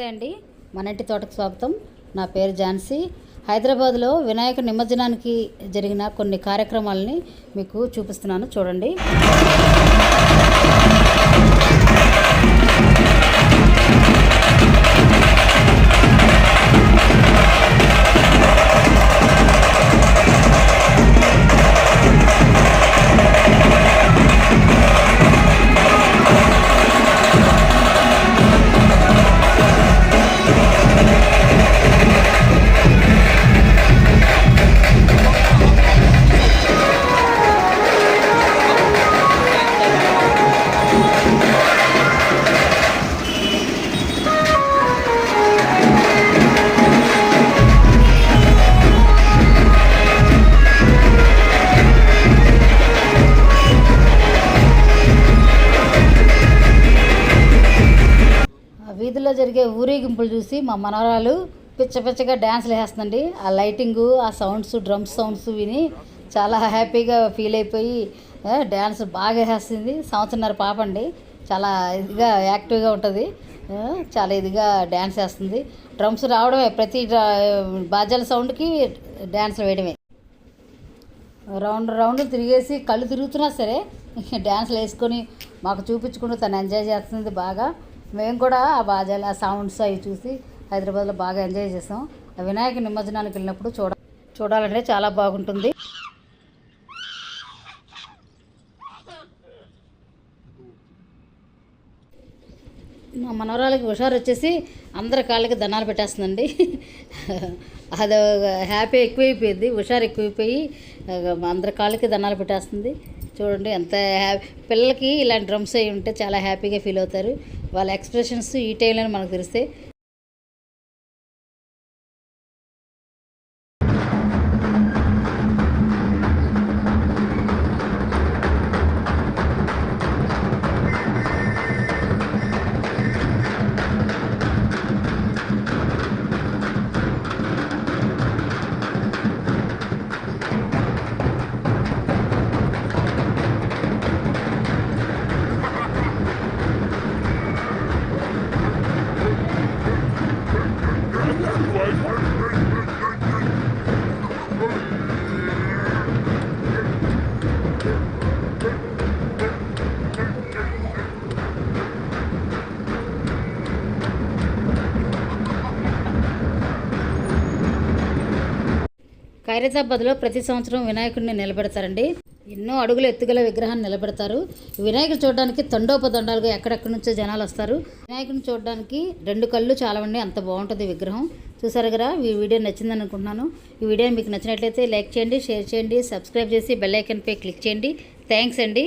నమస్తే అండి. మన ఇంటి తోటకు స్వాగతం. నా పేరు ఝాన్సీ. హైదరాబాద్లో వినాయక నిమజ్జనానికి జరిగిన కొన్ని కార్యక్రమాలని మీకు చూపిస్తున్నాను. చూడండి. ఆ జరిగే ఊరేగింపులు చూసి మా మనవరాలు పిచ్చ పిచ్చగా డ్యాన్స్లు వేస్తుందండి. ఆ లైటింగు ఆ సౌండ్స్ డ్రమ్స్ సౌండ్స్ విని చాలా హ్యాపీగా ఫీల్ అయిపోయి డ్యాన్స్ బాగా వేస్తుంది. సంవత్సరన్నర పాప అండి చాలా ఇదిగా యాక్టివ్గా ఉంటుంది. చాలా ఇదిగా డ్యాన్స్ వేస్తుంది. డ్రమ్స్ రావడమే ప్రతి డ్రా- బాజాల సౌండ్కి డ్యాన్స్లు వేయడమే. రౌండ్ రౌండ్ తిరిగేసి కళ్ళు తిరుగుతున్నా సరే డ్యాన్స్లు వేసుకొని మాకు చూపించుకుంటూ తను ఎంజాయ్ చేస్తుంది బాగా. మేము కూడా ఆ బాజాలు ఆ సౌండ్స్ అవి చూసి హైదరాబాద్లో బాగా ఎంజాయ్ చేసాం. ఆ వినాయక నిమజ్జనానికి వెళ్ళినప్పుడు చూడ చూడాలంటే చాలా బాగుంటుంది. మా మనవరాలకి హుషారు వచ్చేసి అందరి కాళ్ళకి దండాలు పెట్టేస్తుందండి. అది హ్యాపీ ఎక్కువైపోయింది. హుషారు ఎక్కువైపోయి అందరి కాళ్ళకి దండాలు పెట్టేస్తుంది. చూడండి ఎంత హ్యాపీ పిల్లలకి ఇలాంటి డ్రమ్స్ అయి ఉంటే చాలా హ్యాపీగా ఫీల్ అవుతారు. వాళ్ళ ఎక్స్ప్రెషన్స్ ఈ టైంలో మనకు తెలిస్తే ఖైరతాబాద్లో ప్రతి సంవత్సరం వినాయకుడిని నిలబెడతారండి. ఎన్నో అడుగుల ఎత్తుగల విగ్రహాన్ని నిలబెడతారు. వినాయకుడు చూడడానికి తండోపతండాలుగా ఎక్కడెక్కడి నుంచో జనాలు వస్తారు. వినాయకుడిని చూడడానికి రెండు కళ్ళు చాలవండి అంత బాగుంటుంది విగ్రహం. చూసారు కదా ఈ వీడియో నచ్చిందని అనుకుంటున్నాను. ఈ వీడియో మీకు నచ్చినట్లయితే లైక్ చేయండి షేర్ చేయండి సబ్స్క్రైబ్ చేసి బెల్ ఐకన్పై క్లిక్ చేయండి. థ్యాంక్స్ అండి.